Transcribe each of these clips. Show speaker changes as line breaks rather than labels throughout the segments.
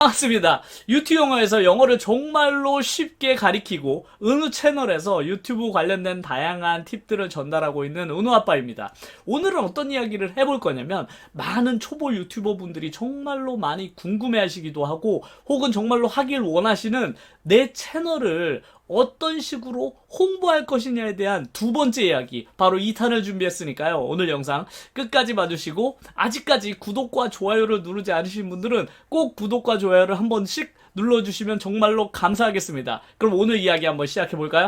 반갑습니다. 유튜브 영어에서 영어를 정말로 쉽게 가리키고 은우 채널에서 유튜브 관련된 다양한 팁들을 전달하고 있는 은우 아빠입니다. 오늘은 어떤 이야기를 해볼 거냐면 많은 초보 유튜버 분들이 정말로 많이 궁금해 하시기도 하고 혹은 정말로 하길 원하시는 내 채널을 어떤 식으로 홍보할 것이냐에 대한 두 번째 이야기 바로 2탄을 준비했으니까요 오늘 영상 끝까지 봐주시고 아직까지 구독과 좋아요를 누르지 않으신 분들은 꼭 구독과 좋아요를 한 번씩 눌러주시면 정말로 감사하겠습니다 그럼 오늘 이야기 한번 시작해볼까요?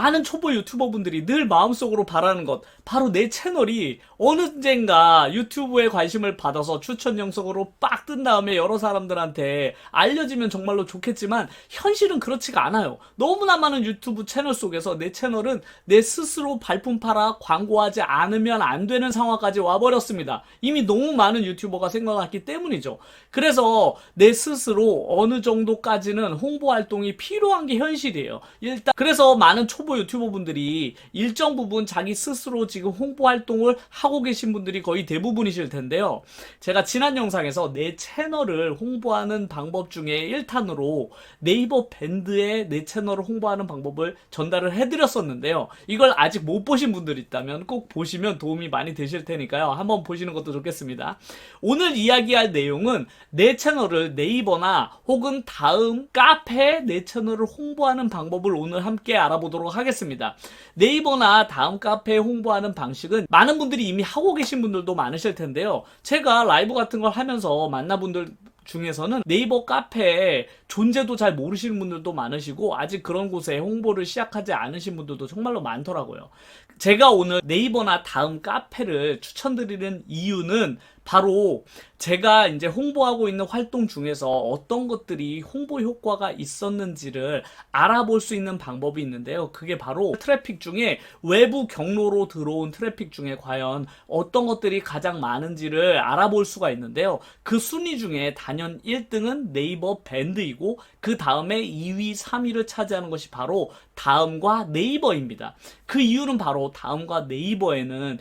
많은 초보 유튜버 분들이 늘 마음속으로 바라는 것. 바로 내 채널이 언젠가 유튜브에 관심을 받아서 추천 영상으로 빡 뜬 다음에 여러 사람들한테 알려지면 정말로 좋겠지만 현실은 그렇지가 않아요. 너무나 많은 유튜브 채널 속에서 내 채널은 내 스스로 발품 팔아 광고하지 않으면 안 되는 상황까지 와버렸습니다. 이미 너무 많은 유튜버가 생각났기 때문이죠. 그래서 내 스스로 어느 정도까지는 홍보 활동이 필요한 게 현실이에요. 일단 그래서 많은 초보 유튜버 분들이 일정 부분 자기 스스로 지금 홍보 활동을 하고 계신 분들이 거의 대부분이실 텐데요. 제가 지난 영상에서 내 채널을 홍보하는 방법 중에 1탄으로 네이버 밴드에 내 채널을 홍보하는 방법을 전달을 해드렸었는데요. 이걸 아직 못 보신 분들 있다면 꼭 보시면 도움이 많이 되실 테니까요. 한번 보시는 것도 좋겠습니다. 오늘 이야기할 내용은 내 채널을 네이버나 혹은 다음 카페에 내 채널을 홍보하는 방법을 오늘 함께 알아보도록 하겠습니다. 네이버나 다음 카페에 홍보하는 방식은 많은 분들이 이미 하고 계신 분들도 많으실 텐데요. 제가 라이브 같은 걸 하면서 만나분들 중에서는 네이버 카페에 존재도 잘 모르시는 분들도 많으시고 아직 그런 곳에 홍보를 시작하지 않으신 분들도 정말로 많더라고요. 제가 오늘 네이버나 다음 카페를 추천드리는 이유는 바로 제가 이제 홍보하고 있는 활동 중에서 어떤 것들이 홍보 효과가 있었는지를 알아볼 수 있는 방법이 있는데요. 그게 바로 트래픽 중에 외부 경로로 들어온 트래픽 중에 과연 어떤 것들이 가장 많은지를 알아볼 수가 있는데요. 그 순위 중에 단연 1등은 네이버 밴드이고 그 다음에 2위, 3위를 차지하는 것이 바로 다음과 네이버입니다. 그 이유는 바로 다음과 네이버에는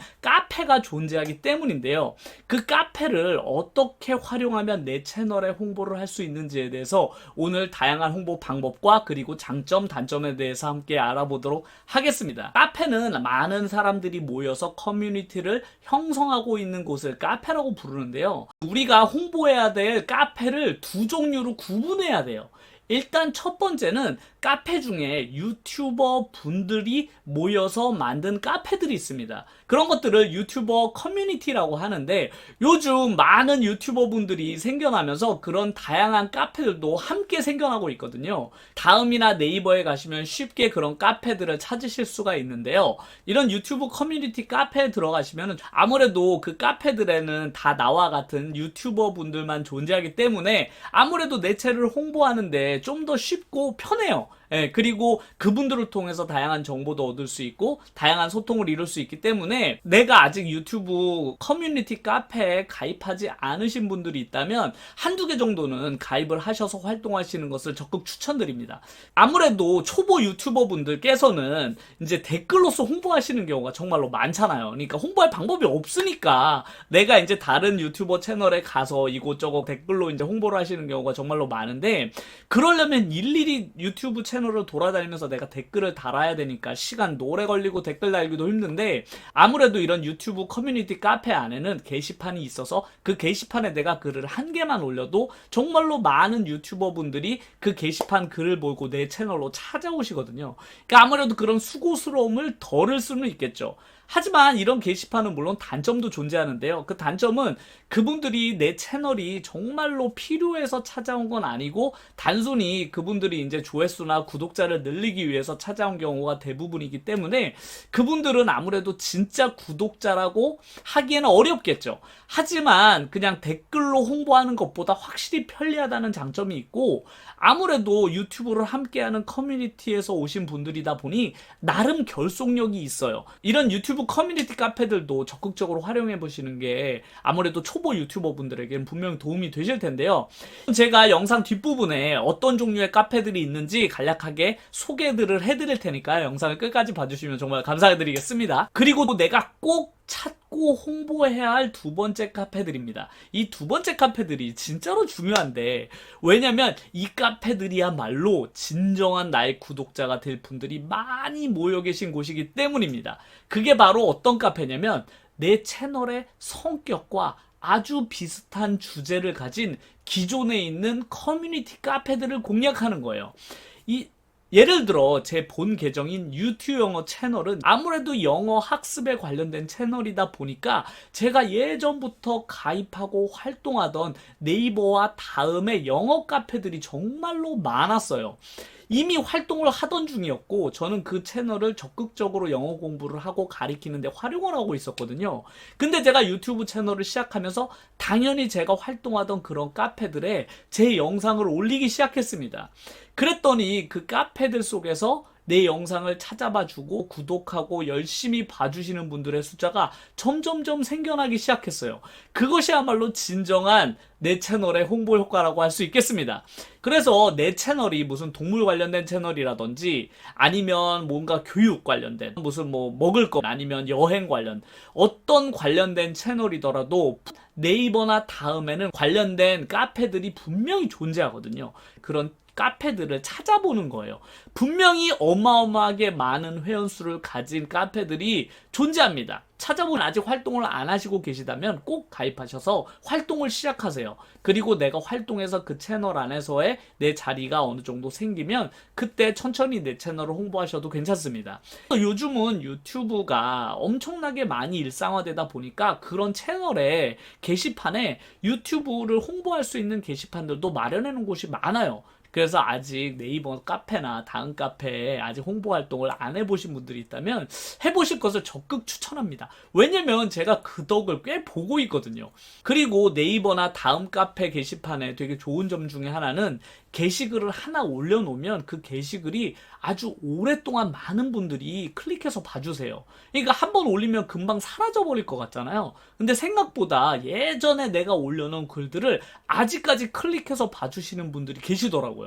카페가 존재하기 때문인데요. 그 카페를 어떻게 활용하면 내 채널에 홍보를 할 수 있는지에 대해서 오늘 다양한 홍보 방법과 그리고 장점, 단점에 대해서 함께 알아보도록 하겠습니다. 카페는 많은 사람들이 모여서 커뮤니티를 형성하고 있는 곳을 카페라고 부르는데요. 우리가 홍보해야 될 카페를 두 종류로 구분해야 돼요. 일단 첫 번째는 카페 중에 유튜버 분들이 모여서 만든 카페들이 있습니다. 그런 것들을 유튜버 커뮤니티라고 하는데 요즘 많은 유튜버 분들이 생겨나면서 그런 다양한 카페들도 함께 생겨나고 있거든요. 다음이나 네이버에 가시면 쉽게 그런 카페들을 찾으실 수가 있는데요. 이런 유튜브 커뮤니티 카페에 들어가시면 아무래도 그 카페들에는 다 나와 같은 유튜버 분들만 존재하기 때문에 아무래도 내 채를 홍보하는데 좀 더 쉽고 편해요. 예, 그리고 그분들을 통해서 다양한 정보도 얻을 수 있고 다양한 소통을 이룰 수 있기 때문에 내가 아직 유튜브 커뮤니티 카페에 가입하지 않으신 분들이 있다면 한두 개 정도는 가입을 하셔서 활동하시는 것을 적극 추천드립니다. 아무래도 초보 유튜버 분들께서는 이제 댓글로서 홍보하시는 경우가 정말로 많잖아요. 그러니까 홍보할 방법이 없으니까 내가 이제 다른 유튜버 채널에 가서 이곳저곳 댓글로 이제 홍보를 하시는 경우가 정말로 많은데 그러려면 일일이 유튜브 채널 채널을 돌아다니면서 내가 댓글을 달아야 되니까 시간 오래 걸리고 댓글 달기도 힘든데 아무래도 이런 유튜브 커뮤니티 카페 안에는 게시판이 있어서 그 게시판에 내가 글을 한 개만 올려도 정말로 많은 유튜버 분들이 그 게시판 글을 보고 내 채널로 찾아오시거든요. 그러니까 아무래도 그런 수고스러움을 덜을 수는 있겠죠. 하지만 이런 게시판은 물론 단점도 존재하는데요. 그 단점은 그분들이 내 채널이 정말로 필요해서 찾아온 건 아니고 단순히 그분들이 이제 조회수나 구독자를 늘리기 위해서 찾아온 경우가 대부분이기 때문에 그분들은 아무래도 진짜 구독자라고 하기에는 어렵겠죠. 하지만 그냥 댓글로 홍보하는 것보다 확실히 편리하다는 장점이 있고 아무래도 유튜브를 함께하는 커뮤니티에서 오신 분들이다 보니 나름 결속력이 있어요. 이런 유튜브 커뮤니티 카페들도 적극적으로 활용해 보시는 게 아무래도 초보 유튜버 분들에게는 분명 도움이 되실 텐데요. 제가 영상 뒷부분에 어떤 종류의 카페들이 있는지 간략하게 소개들을 해드릴 테니까 영상을 끝까지 봐주시면 정말 감사드리겠습니다. 그리고 내가 꼭 찾고 홍보해야 할 두 번째 카페들입니다. 이 두 번째 카페들이 진짜로 중요한데, 왜냐면 이 카페들이야말로 진정한 나의 구독자가 될 분들이 많이 모여 계신 곳이기 때문입니다. 그게 바로 어떤 카페냐면, 내 채널의 성격과 아주 비슷한 주제를 가진 기존에 있는 커뮤니티 카페들을 공략하는 거예요. 이 예를 들어 제 본 계정인 유튜브 영어 채널은 아무래도 영어 학습에 관련된 채널이다 보니까 제가 예전부터 가입하고 활동하던 네이버와 다음에 영어 카페들이 정말로 많았어요. 이미 활동을 하던 중이었고 저는 그 채널을 적극적으로 영어 공부를 하고 가리키는데 활용을 하고 있었거든요. 근데 제가 유튜브 채널을 시작하면서 당연히 제가 활동하던 그런 카페들에 제 영상을 올리기 시작했습니다. 그랬더니 그 카페들 속에서 내 영상을 찾아봐 주고 구독하고 열심히 봐주시는 분들의 숫자가 점점점 생겨나기 시작했어요. 그것이야말로 진정한 내 채널의 홍보 효과라고 할 수 있겠습니다. 그래서 내 채널이 무슨 동물 관련된 채널이라든지 아니면 뭔가 교육 관련된 무슨 뭐 먹을 거 아니면 여행 관련 어떤 관련된 채널이더라도 네이버나 다음에는 관련된 카페들이 분명히 존재하거든요. 그런 카페들을 찾아보는 거예요. 분명히 어마어마하게 많은 회원수를 가진 카페들이 존재합니다. 찾아보면 아직 활동을 안 하시고 계시다면 꼭 가입하셔서 활동을 시작하세요. 그리고 내가 활동해서 그 채널 안에서의 내 자리가 어느 정도 생기면 그때 천천히 내 채널을 홍보하셔도 괜찮습니다. 요즘은 유튜브가 엄청나게 많이 일상화되다 보니까 그런 채널에 게시판에 유튜브를 홍보할 수 있는 게시판들도 마련해 놓은 곳이 많아요. 그래서 아직 네이버 카페나 다음 카페에 아직 홍보 활동을 안 해보신 분들이 있다면 해보실 것을 적극 추천합니다. 왜냐면 제가 그 덕을 꽤 보고 있거든요. 그리고 네이버나 다음 카페 게시판에 되게 좋은 점 중에 하나는 게시글을 하나 올려놓으면 그 게시글이 아주 오랫동안 많은 분들이 클릭해서 봐주세요. 그러니까 한 번 올리면 금방 사라져버릴 것 같잖아요. 근데 생각보다 예전에 내가 올려놓은 글들을 아직까지 클릭해서 봐주시는 분들이 계시더라고요.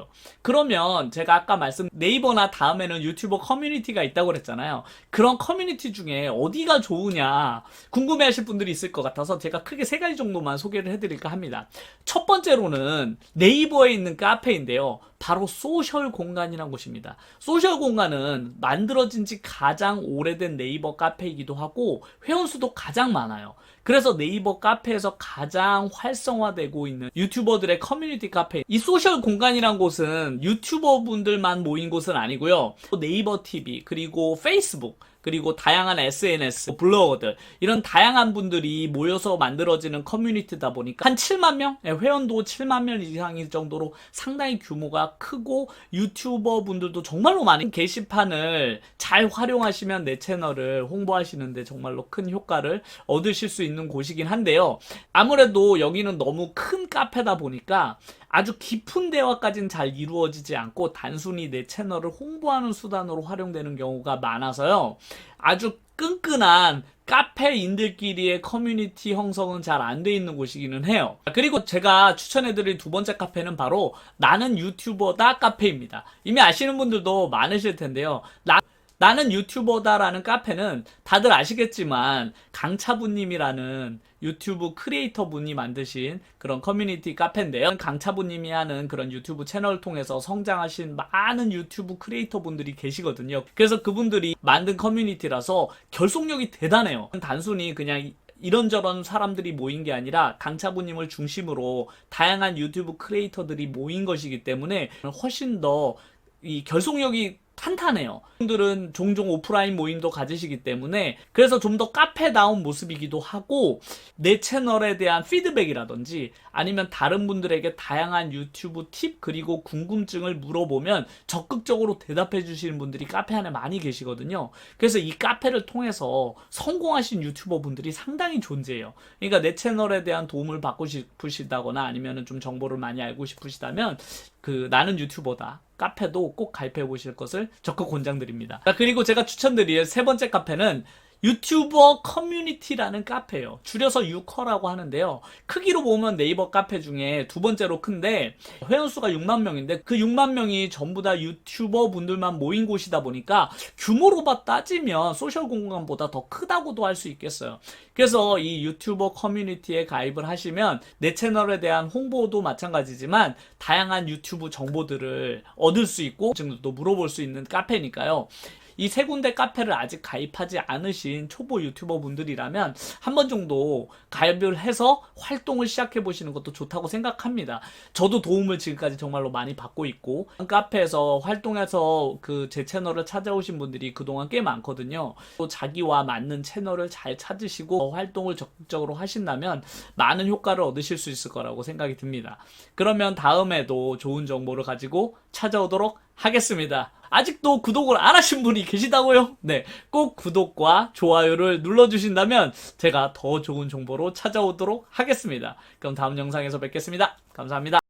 그러면 제가 아까 말씀 네이버나 다음에는 유튜버 커뮤니티가 있다고 그랬잖아요. 그런 커뮤니티 중에 어디가 좋으냐 궁금해 하실 분들이 있을 것 같아서 제가 크게 세 가지 정도만 소개를 해드릴까 합니다. 첫 번째로는 네이버에 있는 카페인데요. 바로 소셜 공간이란 곳입니다. 소셜 공간은 만들어진 지 가장 오래된 네이버 카페이기도 하고 회원수도 가장 많아요. 그래서 네이버 카페에서 가장 활성화되고 있는 유튜버들의 커뮤니티 카페. 이 소셜 공간이란 곳은 유튜버 분들만 모인 곳은 아니고요. 네이버 TV, 그리고 페이스북, 그리고 다양한 SNS, 블로거들 이런 다양한 분들이 모여서 만들어지는 커뮤니티다 보니까 한 7만 명, 예, 회원도 7만 명 이상일 정도로 상당히 규모가 크고 유튜버 분들도 정말로 많은 게시판을 잘 활용하시면 내 채널을 홍보하시는데 정말로 큰 효과를 얻으실 수 있는 곳이긴 한데요. 아무래도 여기는 너무 큰 카페다 보니까 아주 깊은 대화까지는 잘 이루어지지 않고 단순히 내 채널을 홍보하는 수단으로 활용되는 경우가 많아서요. 아주 끈끈한 카페인들끼리의 커뮤니티 형성은 잘 안 돼 있는 곳이기는 해요. 그리고 제가 추천해드릴 두 번째 카페는 바로 나는 유튜버다 카페입니다. 이미 아시는 분들도 많으실 텐데요. 나, 나는 유튜버다라는 카페는 다들 아시겠지만 강차부님이라는 유튜브 크리에이터 분이 만드신 그런 커뮤니티 카페인데요. 강차부님이 하는 그런 유튜브 채널을 통해서 성장하신 많은 유튜브 크리에이터 분들이 계시거든요. 그래서 그분들이 만든 커뮤니티라서 결속력이 대단해요. 단순히 그냥 이런저런 사람들이 모인 게 아니라 강차부님을 중심으로 다양한 유튜브 크리에이터들이 모인 것이기 때문에 훨씬 더 이 결속력이 탄탄해요. 분들은 종종 오프라인 모임도 가지시기 때문에 그래서 좀 더 카페다운 모습이기도 하고 내 채널에 대한 피드백이라든지 아니면 다른 분들에게 다양한 유튜브 팁 그리고 궁금증을 물어보면 적극적으로 대답해 주시는 분들이 카페 안에 많이 계시거든요. 그래서 이 카페를 통해서 성공하신 유튜버 분들이 상당히 존재해요. 그러니까 내 채널에 대한 도움을 받고 싶으시다거나 아니면 좀 정보를 많이 알고 싶으시다면 그 나는 유튜버다. 카페도 꼭 가입해 보실 것을 적극 권장드립니다. 자, 그리고 제가 추천드릴 세 번째 카페는 유튜버 커뮤니티라는 카페예요. 줄여서 유커라고 하는데요. 크기로 보면 네이버 카페 중에 두 번째로 큰데 회원수가 6만 명인데 그 6만 명이 전부 다 유튜버 분들만 모인 곳이다 보니까 규모로 봐 따지면 소셜 공간보다 더 크다고도 할 수 있겠어요. 그래서 이 유튜버 커뮤니티에 가입을 하시면 내 채널에 대한 홍보도 마찬가지지만 다양한 유튜브 정보들을 얻을 수 있고 증도 물어볼 수 있는 카페니까요. 이 세 군데 카페를 아직 가입하지 않으신 초보 유튜버 분들이라면 한 번 정도 가입을 해서 활동을 시작해 보시는 것도 좋다고 생각합니다. 저도 도움을 지금까지 정말로 많이 받고 있고 카페에서 활동해서 그 제 채널을 찾아오신 분들이 그동안 꽤 많거든요. 또 자기와 맞는 채널을 잘 찾으시고 활동을 적극적으로 하신다면 많은 효과를 얻으실 수 있을 거라고 생각이 듭니다. 그러면 다음에도 좋은 정보를 가지고 찾아오도록 하겠습니다. 아직도 구독을 안 하신 분이 계시다고요? 네. 꼭 구독과 좋아요를 눌러주신다면 제가 더 좋은 정보로 찾아오도록 하겠습니다. 그럼 다음 영상에서 뵙겠습니다. 감사합니다.